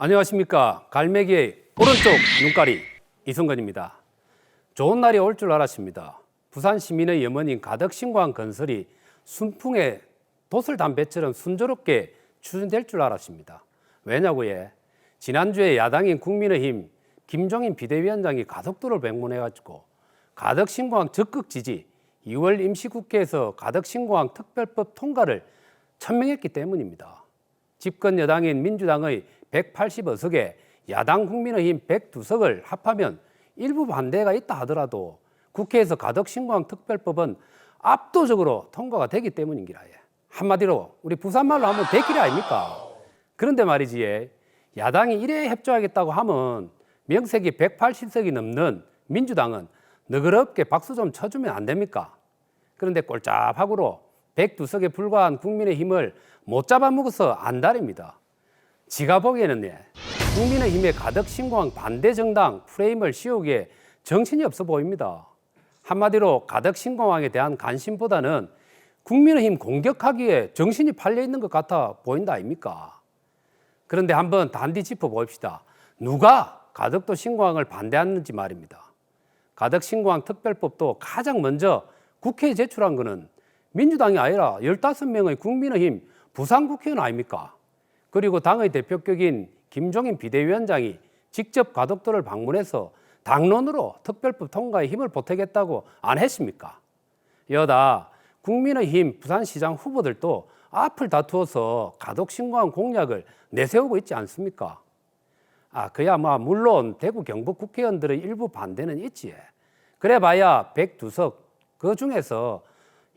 안녕하십니까. 갈매기의 오른쪽 눈가리 이승건입니다. 좋은 날이 올 줄 알았습니다. 부산 시민의 염원인 가덕 신광 건설이 순풍의 도슬담배처럼 순조롭게 추진될 줄 알았습니다. 왜냐고요? 지난주에 야당인 국민의힘 김종인 비대위원장이 가덕도를 방문해가지고 가덕 신광 적극 지지 2월 임시국회에서 가덕 신광 특별법 통과를 천명했기 때문입니다. 집권 여당인 민주당의 180여석에 야당 국민의힘 102석을 합하면 일부 반대가 있다 하더라도 국회에서 가덕신광 특별법은 압도적으로 통과가 되기 때문인기라. 예. 한마디로 우리 부산말로 하면 대길이 아닙니까? 그런데 말이지 예. 야당이 이래 협조하겠다고 하면 명색이 180석이 넘는 민주당은 너그럽게 박수 좀 쳐주면 안 됩니까? 그런데 꼴짝하고로 102석에 불과한 국민의 힘을 못 잡아먹어서 안달입니다. 지가 보기에는 예, 국민의힘의 가덕 신광 반대 정당 프레임을 씌우기에 정신이 없어 보입니다. 한마디로 가덕 신광에 대한 관심보다는 국민의힘 공격하기에 정신이 팔려 있는 것 같아 보인다 아닙니까? 그런데 한번 단디 짚어 봅시다. 누가 가덕도 신광을 반대하는지 말입니다. 가덕 신광 특별법도 가장 먼저 국회에 제출한 것은 민주당이 아니라 15명의 국민의힘 부산 국회의원 아닙니까? 그리고 당의 대표격인 김종인 비대위원장이 직접 가덕도를 방문해서 당론으로 특별법 통과에 힘을 보태겠다고 안 했습니까? 여다 국민의힘 부산시장 후보들도 앞을 다투어서 가덕 신고한 공약을 내세우고 있지 않습니까? 아, 그야 뭐 물론 대구 경북 국회의원들의 일부 반대는 있지. 그래봐야 102석 그 중에서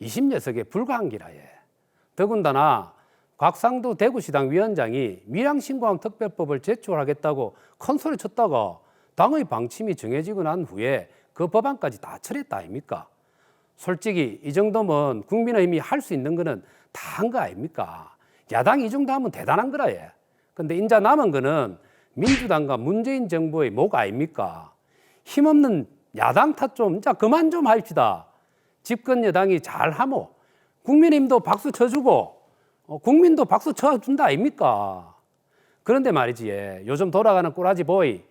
20여석에 불과한 기라예. 더군다나 곽상도 대구시당 위원장이 밀양신고항 특별법을 제출하겠다고 큰 소리 쳤다가 당의 방침이 정해지고 난 후에 그 법안까지 다 철회했다 아닙니까? 솔직히 이 정도면 국민의힘이 할 수 있는 거는 다 한 거 아닙니까? 야당이 이 정도 하면 대단한 거라 예. 근데 인자 남은 거는 민주당과 문재인 정부의 목 아닙니까? 힘없는 야당 탓좀 진짜 그만 좀 합시다. 집권 여당이 잘 하모 국민의힘도 박수 쳐주고 어, 국민도 박수 쳐준다 아닙니까? 그런데 말이지 예. 요즘 돌아가는 꼬라지 보이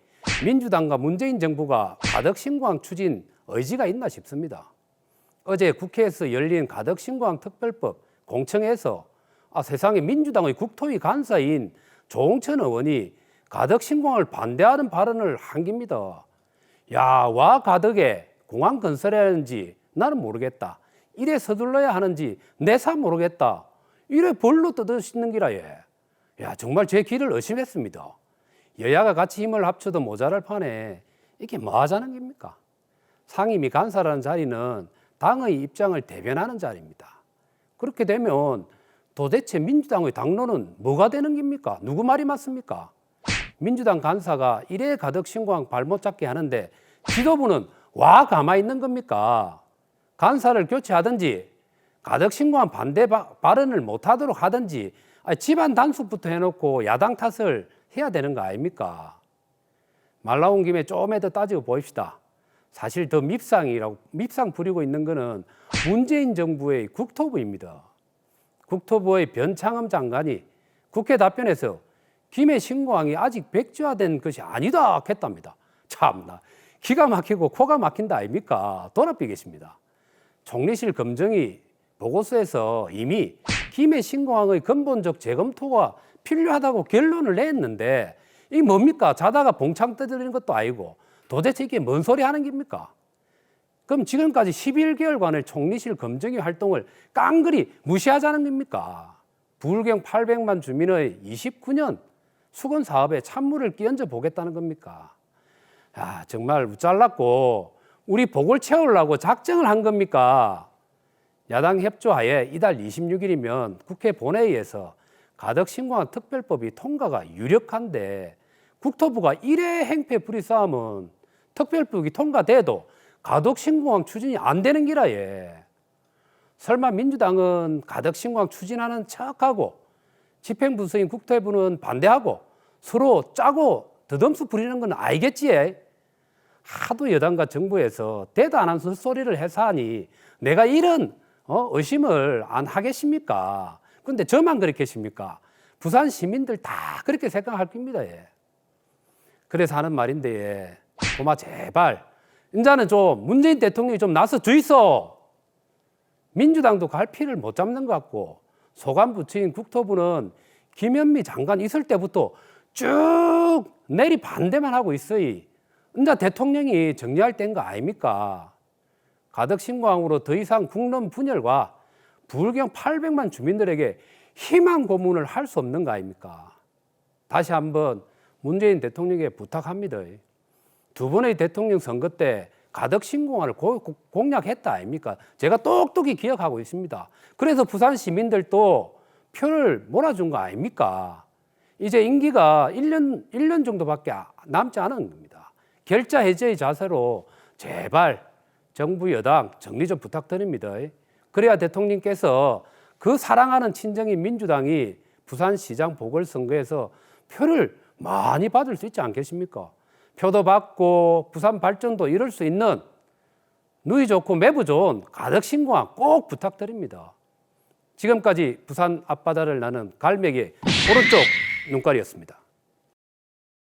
민주당과 문재인 정부가 가덕 신고항 추진 의지가 있나 싶습니다. 어제 국회에서 열린 가덕 신고항 특별법 공청회에서 아, 세상에 민주당의 국토위 간사인 조홍천 의원이 가덕 신공항을 반대하는 발언을 한 겁니다. 야, 와 가덕에 공항 건설하는지 나는 모르겠다. 이래 서둘러야 하는지 내사 모르겠다. 이래 벌로 뜯으시는 기라 예. 야, 정말 제 길을 의심했습니다. 여야가 같이 힘을 합쳐도 모자랄 판에 이게 뭐 하자는 겁니까? 상임위 간사라는 자리는 당의 입장을 대변하는 자리입니다. 그렇게 되면 도대체 민주당의 당론은 뭐가 되는 겁니까? 누구 말이 맞습니까? 민주당 간사가 이래 가덕 신고항 발못 잡게 하는데 지도부는 와 가만히 있는 겁니까? 간사를 교체하든지 가덕 신고항 반대 바, 발언을 못 하도록 하든지 아니, 집안 단속부터 해놓고 야당 탓을 해야 되는 거 아닙니까? 말 나온 김에 조금에 더 따지고 보입시다. 사실 더 밉상이라고 밉상 부리고 있는 거는 문재인 정부의 국토부입니다. 국토부의 변창흠 장관이 국회 답변에서 김해 신고항이 아직 백지화된 것이 아니다 했답니다. 참나 기가 막히고 코가 막힌다 아닙니까? 돌아삐겠습니다. 총리실 검증이 보고서에서 이미 김해 신고항의 근본적 재검토가 필요하다고 결론을 냈는데 이 뭡니까? 자다가 봉창 떠드리는 것도 아니고 도대체 이게 뭔 소리 하는 겁니까? 그럼 지금까지 11개월간의 총리실 검증위 활동을 깡그리 무시하자는 겁니까? 불경 800만 주민의 29년 수건 사업에 찬물을 끼얹어 보겠다는 겁니까? 야, 정말 우잘났고 우리 복을 채우려고 작정을 한 겁니까? 야당 협조하에 이달 26일이면 국회 본회의에서 가덕 신고한 특별법이 통과가 유력한데 국토부가 이래 행패 부리 싸움은 특별법이 통과돼도 가덕 신고항 추진이 안 되는 기라 예. 설마 민주당은 가덕 신고항 추진하는 척하고 집행부서인 국토부는 반대하고 서로 짜고 더듬수 부리는 건 알겠지 예. 하도 여당과 정부에서 하는 소리를 해서 하니 내가 이런 어, 의심을 안 하겠습니까? 근데 저만 그렇겠습니까? 부산 시민들 다 그렇게 생각할 겁니다. 예. 그래서 하는 말인데 고마 제발 이제는 좀 문재인 대통령이 좀 나서 주이소. 민주당도 갈피를 못 잡는 것 같고 소관 부처인 국토부는 김현미 장관 있을 때부터 쭉 내리 반대만 하고 있어요. 이제 대통령이 정리할 때인 거 아닙니까? 가덕 신공항으로 더 이상 국론 분열과 불경 800만 주민들에게 희망 고문을 할 수 없는 거 아닙니까? 다시 한번 문재인 대통령에게 부탁합니다. 두 번의 대통령 선거 때 가덕 고- 공략했다 아닙니까? 제가 똑똑히 기억하고 있습니다. 그래서 부산 시민들도 표를 몰아준 거 아닙니까? 이제 임기가 1년, 1년 정도밖에 아- 남지 않은 겁니다. 결자 해제의 자세로 제발 정부 여당 정리 좀 부탁드립니다. 그래야 대통령께서 그 사랑하는 친정인 민주당이 부산시장 보궐선거에서 표를 많이 받을 수 있지 않겠습니까? 표도 받고 부산 발전도 이룰 수 있는 누이 좋고 매부 좋은 가덕 신공항 꼭 부탁드립니다. 지금까지 부산 앞바다를 나는 갈매기 오른쪽 눈깔이었습니다.